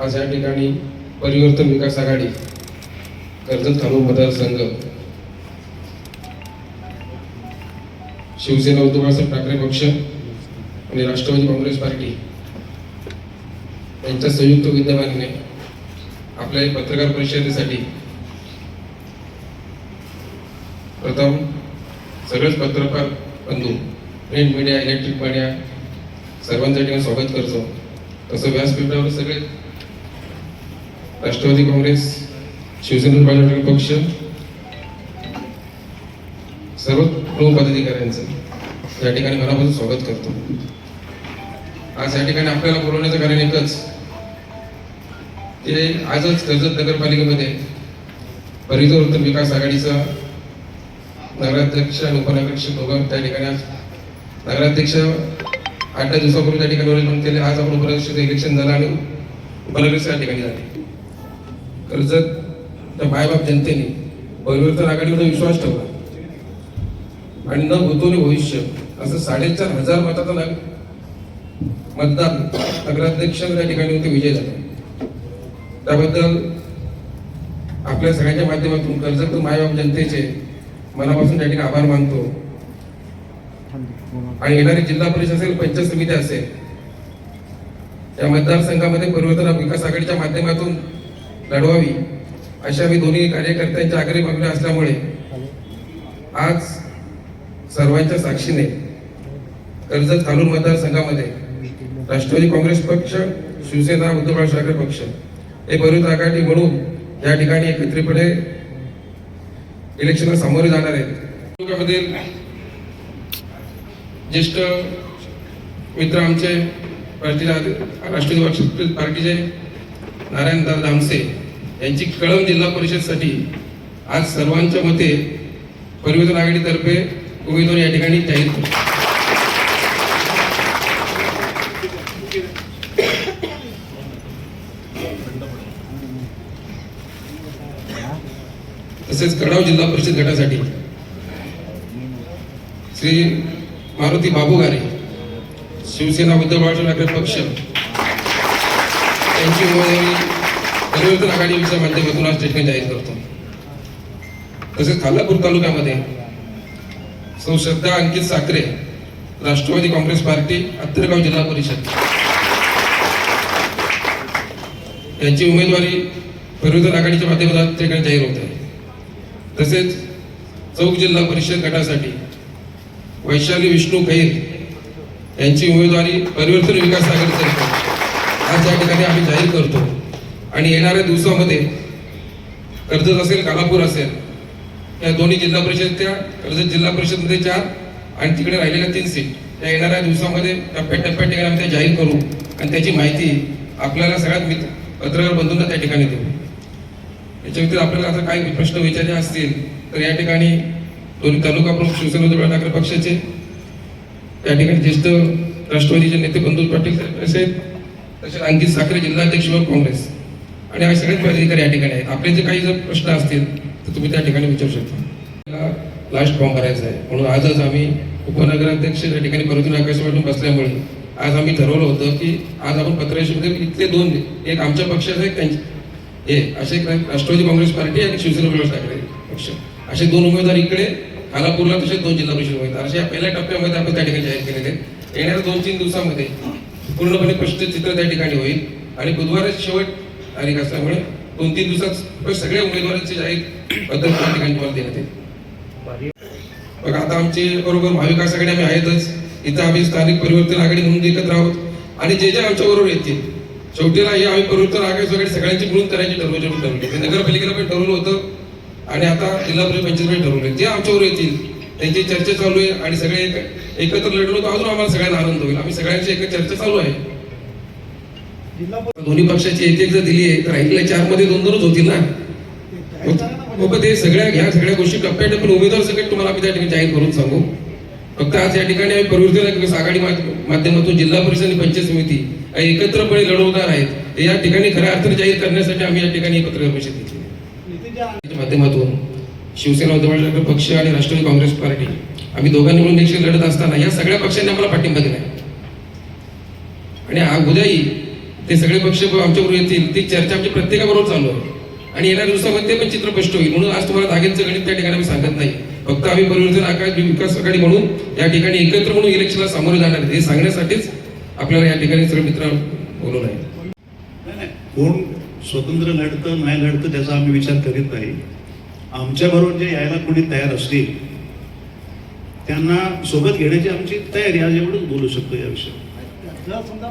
आज या ठिकाणी परिवर्तन विकास आघाडी कर्जत तालुका मतदारसंघ शिवसेना उद्धव बाळासाहेब ठाकरे पक्ष आणि राष्ट्रवादी काँग्रेस पार्टी यांच्या संयुक्त विद्यमानाने आपल्या पत्रकार परिषदेसाठी प्रथम सगळेच पत्रकार बंधू प्रिंट मीडिया इलेक्ट्रिक मीडिया सर्वांसाठी मी स्वागत करतो. तसं व्यासपीठावर सगळे राष्ट्रवादी काँग्रेस शिवसेना बाळासाहेब पक्ष सर्व प्रमुख पदाधिकाऱ्यांचं या ठिकाणी मनापासून स्वागत करतो. आज या ठिकाणी आपल्याला बोलवण्याचं कारण एकच ते आजच कर्जत नगरपालिकेमध्ये परिवर्तन विकास आघाडीचा नगराध्यक्ष आणि उपनगराध्यक्ष दोघं त्या ठिकाणी आज नगराध्यक्ष आठ दहा दिवसापूर्वी त्या ठिकाणी केले आज आपण उपनगराध्यक्ष इलेक्शन झालं आणि उपनगराध्यक्ष या ठिकाणी झाले. कर्जत त्या मायबाप जनतेने परिवर्तन आघाडीवर विश्वास ठेवला आणि न होतो न भविष्य असं साडेचार हजार मताचा नग- मतदान नगराध्यक्ष त्या ठिकाणी होते विजय झाले. त्याबद्दल आपल्या सगळ्यांच्या माध्यमातून कर्जत मायबाप जनतेचे मनापासून त्या ठिकाणी आभार मानतो. आणि येणारी जिल्हा परिषद असेल पंचायत समिती असेल या मतदारसंघामध्ये परिवर्तन विकास आघाडीच्या माध्यमातून लढवावी. अशा मी दोन्ही कार्यकर्त्यांच्या आग्रही मागण्या असल्यामुळे आज सर्वांच्या साक्षीने कर्जत खालून मतदारसंघामध्ये राष्ट्रवादी काँग्रेस पक्ष शिवसेना उद्धवराव ठाकरे पक्ष हे बरीच आघाडी म्हणून या ठिकाणी एकत्रितपणे इलेक्शनला सामोरे जाणार आहेत. ज्येष्ठ मित्र आमचे पार्टीचे राष्ट्रवादी पार्टीचे नारायणदार दामसे यांची कळम जिल्हा परिषदसाठी आज सर्वांच्या मते परिवर्तन आघाडीतर्फे उमेदवार या ठिकाणी जाहीर करतो तसेच कडाव जिल्हा परिषद गटासाठी श्री मारुती बाबू गारे शिवसेना उद्धव बाळासाहेब ठाकरे पक्ष त्यांची उमेदवारी परिवर्तन आघाडीच्या माध्यमातून आज ठिकाणी जाहीर करतो. तसेच खालापूर तालुक्यामध्ये सौ श्रद्धा अंकित साखरे राष्ट्रवादी काँग्रेस पार्टी अत्तरगाव जिल्हा परिषद. यांची उमेदवारी परिवर्तन आघाडीच्या माध्यमातून आज ठिकाणी जाहीर होत आहे. तसेच चौक जिल्हा परिषद गटासाठी वैशाली विष्णू खैर यांची उमेदवारी परिवर्तन विकास आघाडीतर्फे आज या ठिकाणी आम्ही जाहीर करतो. आणि येणाऱ्या दिवसामध्ये कर्जत असेल कालापूर असेल या दोन्ही जिल्हा परिषदच्या कर्जत जिल्हा परिषदमध्ये चार आणि तिकडे राहिलेल्या तीन सीट या येणाऱ्या दिवसामध्ये टप्प्याटप्प्या ठिकाणी आम्ही त्या जाहीर करू. आणि त्याची माहिती आपल्याला सगळ्यात मित्र पत्रकार बंधूंना त्या ठिकाणी देऊ. याच्या व्यतिरिक्त आपल्याला आता काही प्रश्न विचारले असतील तर या ठिकाणी दोन्ही तालुका प्रमुख शिवसेना उद्धव ठाकरे पक्षाचे या ठिकाणी ज्येष्ठ राष्ट्रवादीचे नेते बंधू पाटील साहेब असेल तसेच अंकित साखरे जिल्हाध्यक्ष व काँग्रेस. आणि आम्ही सगळेच पदाधिकारी या ठिकाणी आहेत. आपले जे काही जर प्रश्न असतील तर तुम्ही त्या ठिकाणी विचारू शकता. लास्ट फॉर्म करायचा आहे. म्हणून आजच आम्ही उपनगराध्यक्ष या ठिकाणी परतून आकाशवाणी बसल्यामुळे आज आम्ही ठरवलं होतं की आज आपण पत्रकारितेमध्ये इथले दोन एक आमच्या पक्षाचे एक त्यांचे हे असे राष्ट्रवादी काँग्रेस पार्टी आणि शिवसेना उद्धव ठाकरे पक्ष. असे दोन उमेदवार इकडे खालापूरला तसेच दोन जिल्हा परिषद उमेदवार. असे या पहिल्या टप्प्यामध्ये आपण त्या ठिकाणी जाहीर केलेले. आहेत. येणाऱ्या दोन तीन दिवसामध्ये पूर्णपणे स्पष्ट चित्र त्या ठिकाणी होईल आणि बुधवारच शेवट तारीख असल्यामुळे दोन तीन दिवसात सगळ्या उमेदवारांचे जाहीर पद्धत त्या ठिकाणी तुम्हाला देण्यात येईल बघा आता आमचे बरोबर महाविकासाकडे आम्ही आहेतच इथं आम्ही स्थानिक परिवर्तन आघाडी म्हणून एकत्र आहोत आणि जे जे आमच्या बरोबर येतील शेवटीला हे आम्ही परिवर्तन आघाडी वगैरे सगळ्यांची मिळून करायची ठरवले ठरवली ते नगरपालिकेला पण ठरवलं होतं आणि आता जिल्हा परिषद पंचायत ठरवलं जे आमच्यावर येतील त्यांची चर्चा चालू आहे आणि सगळे एकत्र लढलो तर अजून आम्हाला सगळ्यांना आनंद होईल. आम्ही सगळ्यांची एक चर्चा चालू आहे. दोन्ही पक्षाची एक एक जर दिली आहे तर ऐकल्या चारमध्ये दोन दोनच होतील ना? हो ते सगळ्या ह्या सगळ्या गोष्टी टप्प्याटप्प्याने उमेदवार सगळे तुम्हाला आम्ही त्या ठिकाणी जाहीर करून सांगू. फक्त आज या ठिकाणी आम्ही परिवर्तन विकास आघाडी माध्यमातून जिल्हा परिषद आणि पंचायत समिती एकत्रपणे लढवणार आहेत. या ठिकाणी खऱ्या अर्थाने जाहीर करण्यासाठी आम्ही या ठिकाणी एकत्र परिषद घेतली माध्यमातून शिवसेना उद्धव पक्ष आणि राष्ट्रवादी काँग्रेस पार्टी. आम्ही दोघांनी मिळून देखील लढत असताना या सगळ्या पक्षांनी आम्हाला पाठिंबा दिला आणि उद्याही ते सगळे पक्ष आमच्याबरोबर येतील ती चर्चा आमच्या प्रत्येकाबरोबर चालू आहे. आणि येणाऱ्या दिवसामध्ये ते पण चित्र स्पष्ट होईल. म्हणून आज तुम्हाला दागेंचं गणित त्या ठिकाणी सांगत नाही. फक्त आम्ही परिवर्तन आकाश विकास आघाडी म्हणून या ठिकाणी एकत्र म्हणून इलेक्शनला सामोरे जाणार हे सांगण्यासाठीच आपल्याला या ठिकाणी सगळे मित्र बोलून आहे. कोण स्वतंत्र लढतं नाही लढतं त्याचा आम्ही विचार करीत नाही. आमच्याबरोबर जे यायला कोणी तयार असतील त्यांना सोबत घेण्याची आमची तयारी आज एवढंच बोलू शकतो या विषयावर